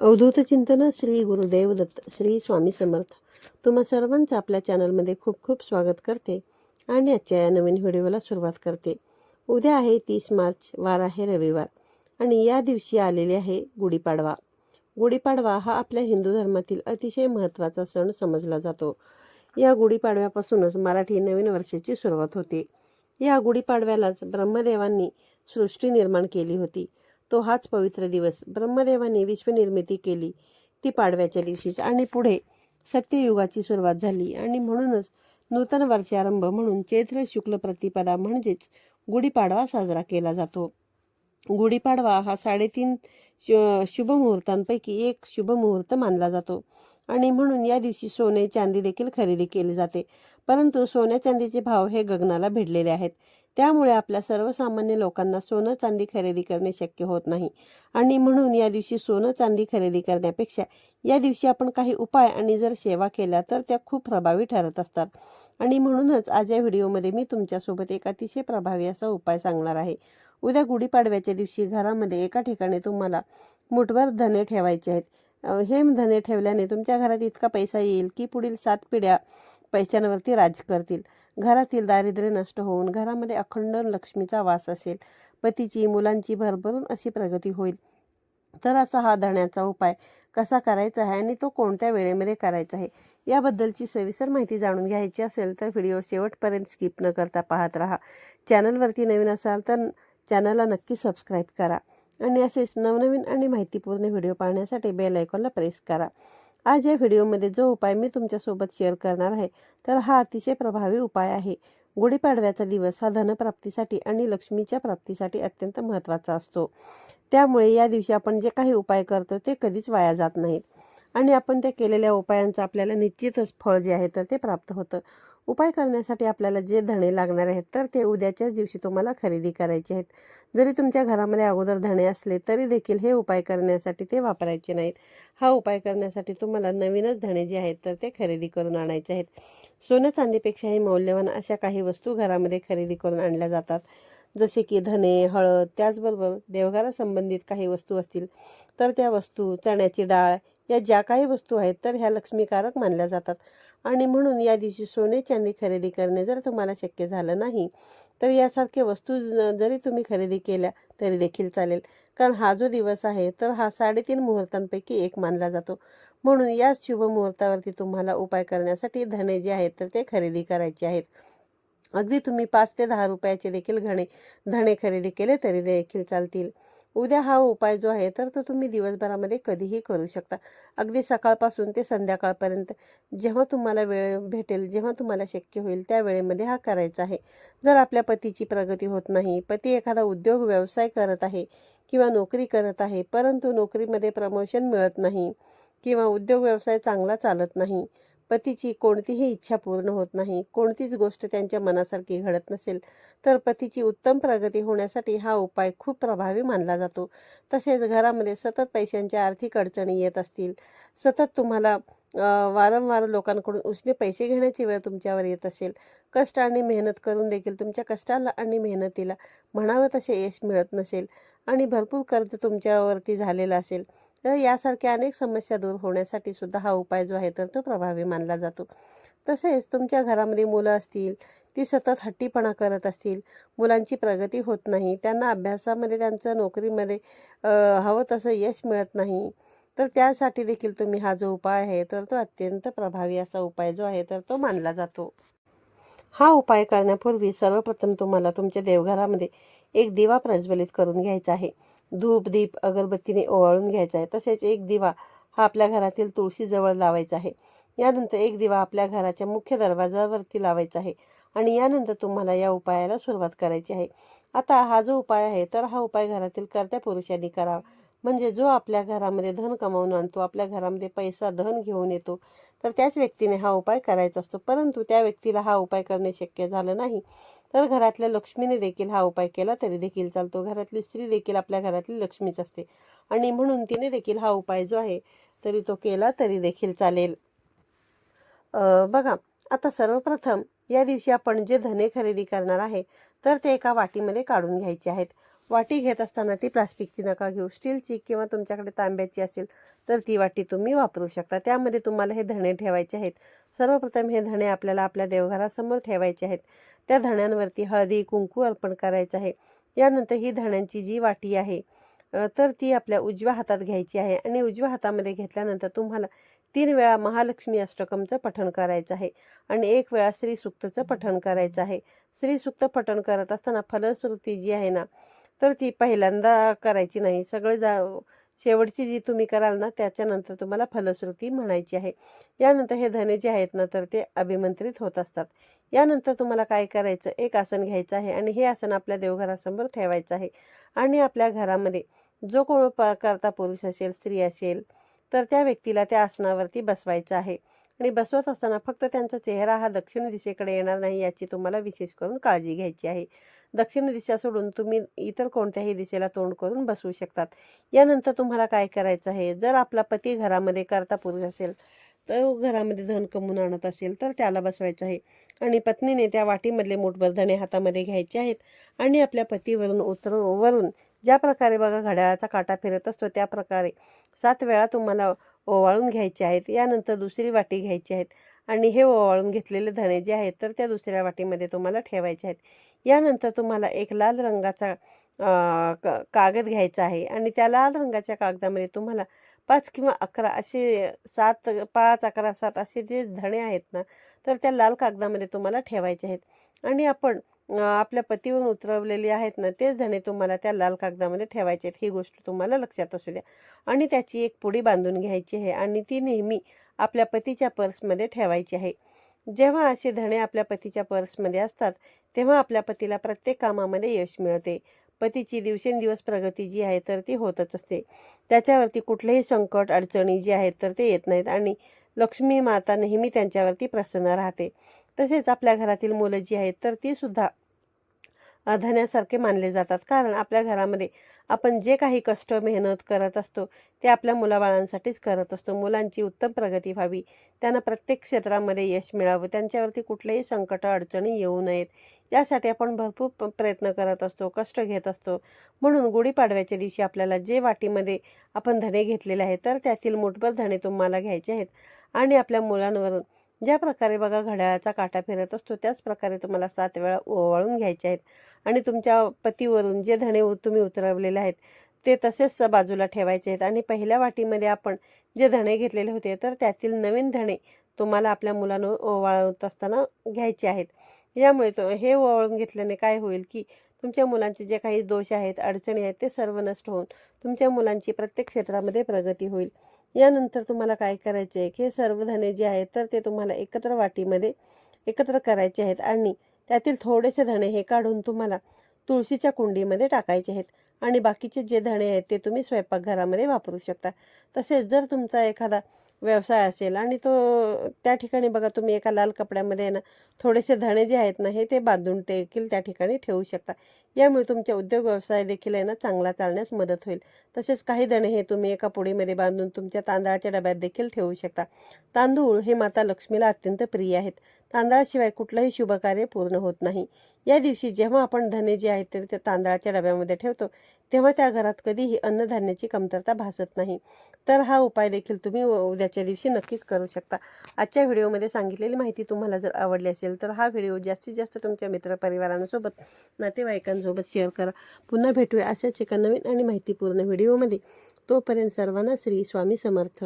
अवधूत चिंतन श्री गुरुदेव दत्त श्री स्वामी समर्थ. तुम्हा सर्वांचं आपल्या चॅनलमध्ये खूप खूप स्वागत करते आणि आजच्या या नवीन व्हिडिओला सुरुवात करते. उद्या आहे तीस मार्च वार आहे रविवार आणि या दिवशी आलेले आहे गुढीपाडवा. गुढीपाडवा हा आपल्या हिंदू धर्मातील अतिशय महत्त्वाचा सण समजला जातो. या गुढीपाडव्यापासूनच मराठी नवीन वर्षाची सुरुवात होते. या गुढीपाडव्यालाच ब्रह्मदेवांनी सृष्टी निर्माण केली होती. तो हाच पवित्र दिवस. ब्रह्मदेवाने विश्वनिर्मिती केली ती पाडव्याच्या दिवशीच. आणि पुढे सत्ययुगाची सुरुवात झाली. आणि म्हणूनच नूतन वर्षारंभ म्हणून चैत्र शुक्ल प्रतिपदा म्हणजेच गुढीपाडवा साजरा केला जातो. गुढीपाडवा हा साडेतीन शुभमुहूर्तांपैकी एक शुभमुहूर्त मानला जातो. आणि म्हणून या दिवशी सोने चांदी देखील खरेदी केली जाते. परंतु सोन्या चांदीचे भाव हे गगनाला भिडलेले आहेत. त्यामुळे आपल्या सर्वसामान्य लोकांना सोनं चांदी खरेदी करणे शक्य होत नाही. आणि म्हणून या दिवशी सोनं चांदी खरेदी करण्यापेक्षा या दिवशी आपण काही उपाय आणि जर सेवा केल्या तर त्या खूप प्रभावी ठरत असतात. आणि म्हणूनच आज या व्हिडिओमध्ये मी तुमच्यासोबत एक अतिशय प्रभावी असा उपाय सांगणार आहे. उद्या गुढीपाडव्याच्या दिवशी घरामध्ये एका ठिकाणी तुम्हाला मुठभर धने ठेवायचे आहेत. हे धने ठेवल्याने तुमच्या घरात इतका पैसा येईल की पुढील सात पिढ्या पैशांवरती राज करतील. घरातील दारिद्र्य नष्ट होऊन घरामध्ये अखंड लक्ष्मीचा वास असेल. पतीची मुलांची भरभरून अशी प्रगती होईल. तर असा हा धण्याचा उपाय कसा करायचा आहे आणि तो कोणत्या वेळेमध्ये करायचा आहे? याबद्दलची सविस्तर माहिती जाणून घ्यायची असेल तर व्हिडिओ शेवटपर्यंत स्किप न करता पाहत राहा. चॅनलवरती नवीन असाल तर चॅनलला नक्की सबस्क्राईब करा आणि असेच नवनवीन आणि माहितीपूर्ण व्हिडिओ पाहण्यासाठी बेल आयकॉनला प्रेस करा. आज या व्हिडिओमध्ये जो उपाय मी तुमच्यासोबत शेअर करणार आहे तर हा अतिशय प्रभावी उपाय आहे. गुढीपाडव्याचा दिवस हा धनप्राप्तीसाठी आणि लक्ष्मीच्या प्राप्तीसाठी अत्यंत महत्त्वाचा असतो. त्यामुळे या दिवशी आपण जे काही उपाय करतो ते कधीच वाया जात नाहीत. आणि आपण त्या केलेल्या उपायांचं आपल्याला निश्चितच फळ जे आहे तर ते प्राप्त होतं. उपाय करण्यासाठी आपल्याला जे धणे लागणार आहेत तर ते उद्याच्याच दिवशी तुम्हाला खरेदी करायचे आहेत. जरी तुमच्या घरामध्ये अगोदर धणे असले तरी देखील हे उपाय करण्यासाठी ते वापरायचे नाहीत. हा उपाय करण्यासाठी तुम्हाला नवीनच धणे जे आहेत तर ते खरेदी करून आणायचे आहेत. सोनं चांदीपेक्षाही मौल्यवान अशा काही वस्तू घरामध्ये खरेदी करून आणल्या जातात. जसे की धने हळद त्याचबरोबर देवघरासंबंधित काही वस्तू असतील तर त्या वस्तू चण्याची डाळ या ज्या काही वस्तू आहेत तर ह्या लक्ष्मीकारक मानल्या जातात. आणि म्हणून या दिवशी सोने चांदी खरेदी करणे जर तुम्हाला शक्य झालं नाही तर यासारख्या वस्तू ज- जरी तुम्ही खरेदी केल्या तरी देखील चालेल. कारण हा जो दिवस आहे तर हा साडेतीन मुहूर्तांपैकी एक मानला जातो. म्हणून याच शुभ मुहूर्तावरती तुम्हाला उपाय करण्यासाठी धने जे आहेत तर ते खरेदी करायचे आहेत. अगदी तुम्ही पाच ते दहा रुपयाचे देखील घणे धणे खरेदी केले तरी देखील चालतील. उद्या हा उपाय जो आहे तर तो तुम्ही दिवसभरामध्ये कधीही करू शकता. अगदी सकाळपासून ते संध्याकाळपर्यंत जेव्हा तुम्हाला वेळ भेटेल जेव्हा तुम्हाला शक्य होईल त्या वेळेमध्ये हा करायचा आहे. जर आपल्या पतीची प्रगती होत नाही पती एखादा उद्योग व्यवसाय करत आहे किंवा नोकरी करत आहे परंतु नोकरीमध्ये प्रमोशन मिळत नाही किंवा उद्योग व्यवसाय चांगला चालत नाही पतीची कोणतीही इच्छा पूर्ण होत नाही कोणतीच गोष्ट त्यांच्या मनासारखी घडत नसेल तर पतीची उत्तम प्रगती होण्यासाठी हा उपाय खूप प्रभावी मानला जातो. तसेच घरामध्ये सतत पैशांच्या आर्थिक अडचणी येत असतील सतत तुम्हाला वारंवार लोकांकडून उसने पैसे घेण्याची वेळ तुमच्यावर येत असेल कष्ट आणि मेहनत करून देखील तुमच्या कष्टाला आणि मेहनतीला म्हणावं तसे यश मिळत नसेल आणि भरपूर कर्ज तुमच्यावरती झालेलं असेल तर यासारख्या अनेक समस्या दूर होण्यासाठी सुद्धा हा उपाय जो आहे तर तो प्रभावी मानला जातो. तसेच तुमच्या घरामध्ये मुलं असतील ती सतत हट्टीपणा करत असतील मुलांची प्रगती होत नाही त्यांना अभ्यासामध्ये त्यांचं नोकरीमध्ये हवं तसं यश मिळत नाही तर त्यासाठी देखील तुम्ही हा जो उपाय आहे तर तो अत्यंत प्रभावी असा उपाय जो आहे तर तो मानला जातो. हा उपाय करण्यापूर्वी सर्वप्रथम तुम्हाला तुमच्या देवघरामध्ये एक दिवा प्रज्वलित करून घ्यायचा आहे. धूप दीप अगरबत्तीने ओवाळून घ्यायचा आहे. तसेच एक दिवा हा आपल्या घरातील तुळशीजवळ लावायचा आहे. यानंतर एक दिवा आपल्या घराच्या मुख्य दरवाजावरती लावायचा आहे आणि यानंतर तुम्हाला या उपायाला सुरुवात करायची आहे. आता हा जो उपाय आहे तर हा उपाय घरातील कर्त्या पुरुषांनी करावा. म्हणजे जो आपल्या घरामध्ये धन कमावून आणतो आपल्या घरामध्ये पैसा धन घेऊन येतो तर त्याच व्यक्तीने हा उपाय करायचा असतो. परंतु त्या व्यक्तीला हा उपाय करणे शक्य झालं नाही. तर घरातल्या लक्ष्मीने देखील हा उपाय केला तरी देखील चालतो. घरातली स्त्री देखील आपल्या घरातली लक्ष्मीच असते. आणि म्हणून तिने देखील हा उपाय जो आहे तरी तो केला तरी देखील चालेल. बघा आता सर्वप्रथम या दिवशी आपण जे धने खरेदी करणार आहे तर ते एका वाटीमध्ये काढून घ्यायचे आहेत. वाटी घेत असताना ती प्लास्टिकची नका घेऊ. स्टीलची किंवा तुमच्याकडे तांब्याची असेल तर ती वाटी तुम्ही वापरू शकता. त्यामध्ये तुम्हाला हे धणे ठेवायचे आहेत. सर्वप्रथम हे धणे आपल्याला आपल्या देवघरासमोर ठेवायचे आहेत. त्या धण्यांवरती हळदी कुंकू अर्पण करायचं आहे. यानंतर ही धण्यांची जी वाटी आहे तर ती आपल्या उजव्या हातात घ्यायची आहे आणि उजव्या हातामध्ये घेतल्यानंतर तुम्हाला तीन वेळा महालक्ष्मी अष्टकमचं पठण करायचं आहे आणि एक वेळा श्रीसुक्तचं पठण करायचं आहे. श्रीसुक्त पठण करत असताना फलश्रुती जी आहे ना तर ती पहिल्यांदा करायची नाही. सगळं जा शेवटची जी तुम्ही कराल ना त्याच्यानंतर तुम्हाला फलश्रुती म्हणायची आहे. यानंतर हे धने जे आहेत ना तर ते अभिमंत्रित होत असतात. यानंतर तुम्हाला काय करायचं? एक आसन घ्यायचं आहे आणि हे आसन आपल्या देवघरासमोर ठेवायचं आहे. आणि आपल्या घरामध्ये जो कोण प करता पुरुष असेल स्त्री असेल तर त्या व्यक्तीला त्या आसनावरती बसवायचं आहे. आणि बसवत असताना फक्त त्यांचा चेहरा हा दक्षिण दिशेकडे येणार नाही याची तुम्हाला विशेष करून काळजी घ्यायची आहे. दक्षिण दिशा सोडून तुम्ही इतर कोणत्याही दिशेला तोंड करून बसवू शकतात. यानंतर तुम्हाला काय करायचं आहे? जर आपला पती घरामध्ये करता पुरुष असेल तर घरामध्ये धन कमवून आणत असेल तर त्याला बसवायचं आहे. आणि पत्नीने त्या वाटीमधले मोठभर धणे हातामध्ये घ्यायचे आहेत आणि आपल्या पतीवरून उतर वरून ज्या प्रकारे बघा घड्याळाचा काटा फिरत असतो त्या प्रकारे सात वेळा तुम्हाला ओवाळून घ्यायचे आहेत. यानंतर दुसरी वाटी घ्यायची आहेत. आणि हे ओवाळून घेतलेले धणे जे आहेत तर त्या दुसऱ्या वाटीमध्ये तुम्हाला ठेवायचे आहेत. यानंतर तुम्हाला एक लाल रंगाचा क- कागद घ्यायचा आहे आणि त्या लाल रंगाच्या कागदामध्ये तुम्हाला पाच किंवा अकरा असे सात पाच अकरा सात असे जे धणे आहेत ना तर त्या लाल कागदामध्ये तुम्हाला ठेवायचे आहेत. आणि आपण आपल्या पतीवरून उतरवलेली आहेत ना तेच धणे तुम्हाला त्या लाल कागदामध्ये ठेवायचे आहेत. ही गोष्ट तुम्हाला लक्षात असू द्या. आणि त्याची एक पुडी बांधून घ्यायची आहे आणि ती नेहमी आपल्या पतीच्या पर्समध्ये ठेवायची आहे. जेव्हा असे धणे आपल्या पतीच्या पर्समध्ये असतात तेव्हा आपल्या पतीला प्रत्येक कामामध्ये यश मिळते. पतीची दिवसेंदिवस प्रगती जी आहे तर ती होतच असते. त्याच्यावरती कुठलेही संकट अडचणी जी आहेत तर ते येत नाहीत आणि लक्ष्मी माता नेहमी त्यांच्यावरती प्रसन्न राहते. तसेच आपल्या घरातील मुलं जी आहेत तर ती सुद्धा धन्यासारखे मानले जातात. कारण आपल्या घरामध्ये आपण जे काही कष्ट मेहनत करत असतो ते आपल्या मुलाबाळांसाठीच करत असतो. मुलांची उत्तम प्रगती व्हावी. त्यांना प्रत्येक क्षेत्रामध्ये यश मिळावं. त्यांच्यावरती कुठलेही संकट अडचणी येऊ नयेत. यासाठी आपण भरपूर प्रयत्न करत असतो कष्ट घेत असतो. म्हणून गुढीपाडव्याच्या दिवशी आपल्याला जे वाटीमध्ये आपण धणे घेतलेले आहेत तर त्यातील मुठभर धणे तुम्हाला घ्यायचे आहेत. आणि आपल्या मुलांवरून ज्या प्रकारे बघा घड्याळाचा काटा फिरत असतो त्याच प्रकारे तुम्हाला सात वेळा ओवाळून घ्यायचे आहेत. आणि तुमच्या पतीवरून जे धणे उ- तुम्ही उतरवलेले आहेत ते तसेच बाजूला ठेवायचे आहेत. आणि पहिल्या वाटीमध्ये आपण जे धणे घेतलेले होते तर त्यातील नवीन धणे तुम्हाला आपल्या मुलांवर ओवाळत असताना घ्यायचे आहेत. यामुळे तो हे ओवाळून घेतल्याने काय होईल की तुमच्या मुलांचे जे काही दोष आहेत अडचणी आहेत ते सर्व नष्ट होऊन तुमच्या मुलांची प्रत्येक क्षेत्रामध्ये प्रगती होईल. यानंतर तुम्हाला काय करायचे आहे की हे सर्व धणे जे आहेत तर ते तुम्हाला एकत्र वाटीमध्ये एकत्र करायचे आहेत आणि त्यातील थोडेसे धणे हे काढून तुम्हाला तुळशीच्या कुंडीमध्ये टाकायचे आहेत. आणि बाकीचे जे धणे आहेत ते तुम्ही स्वयंपाकघरामध्ये वापरू शकता. तसेच जर तुमचा एखादा व्यवसाय असेल आणि तो त्या ठिकाणी बघा तुम्ही एका लाल कपड्यामध्ये आहे ना थोडेसे धणे जे आहेत ना हे ते बांधून देखील त्या ठिकाणी ठेवू शकता. यामुळे तुमच्या उद्योग व्यवसाय देखील आहे ना चांगला चालण्यास मदत होईल. तसेच काही धणे हे तुम्ही एका पुडीमध्ये बांधून तुमच्या तांदळाच्या डब्यात देखील ठेवू शकता. तांदूळ हे माता लक्ष्मीला अत्यंत प्रिय आहेत. तांदळाशिवाय कुठलंही शुभकार्य पूर्ण होत नाही. या दिवशी जेव्हा आपण धने जे आहेत ते तांदळाच्या डब्यामध्ये ठेवतो तेव्हा त्या घरात कधीही अन्नधान्याची कमतरता भासत नाही. तर हा उपाय देखील तुम्ही उद्याच्या दिवशी नक्कीच करू शकता. आजच्या व्हिडिओमध्ये सांगितलेली माहिती तुम्हाला जर आवडली असेल तर हा व्हिडिओ जास्तीत जास्त तुमच्या मित्रपरिवारांसोबत नातेवाईकांसोबत शेअर करा. पुन्हा भेटूया अशाच एका नवीन आणि माहितीपूर्ण व्हिडिओमध्ये. तोपर्यंत सर्वांना श्री स्वामी समर्थ.